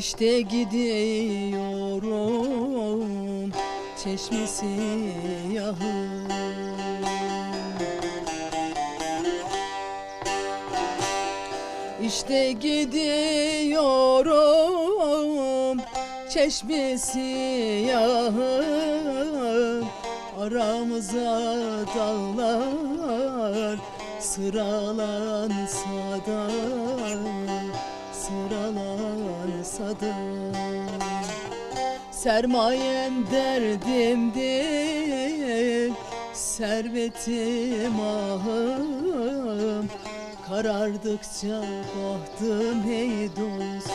İşte gidiyorum çeşmesi yahım İşte gidiyorum çeşmesi yahım Aramıza dağlar sıralansa da Da Sermayem derdimdir. Servetim ahım Karardıkça bahtım hey dost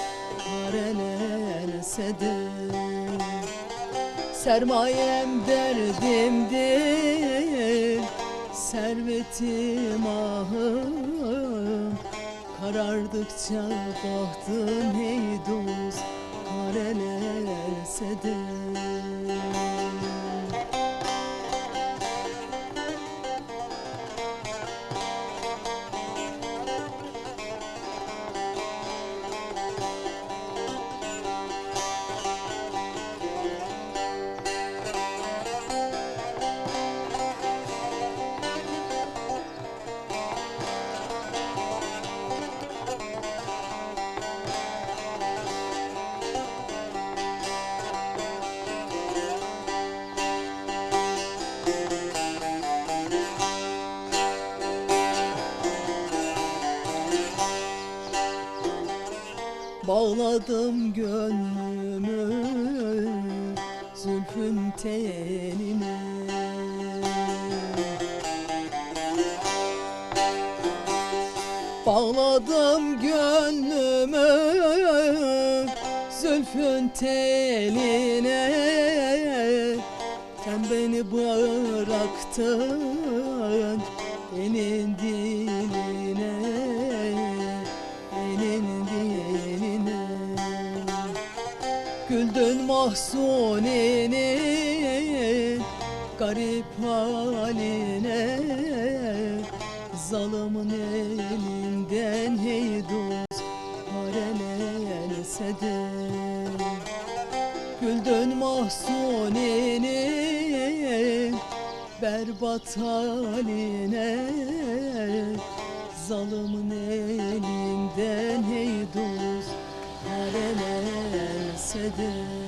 Karelense Sermayem derdimdir Servetim ahım Karardıkça bahtım hey dost Karelense de Bağladım gönlümü zülfün tenine. Bağladım gönlümü zülfün teline Sen beni bıraktın elin Güldün mahzunini garip haline. Zalımın elinden hey dost parelense de Güldün mahzunini berbat haline. Zalımın elinden de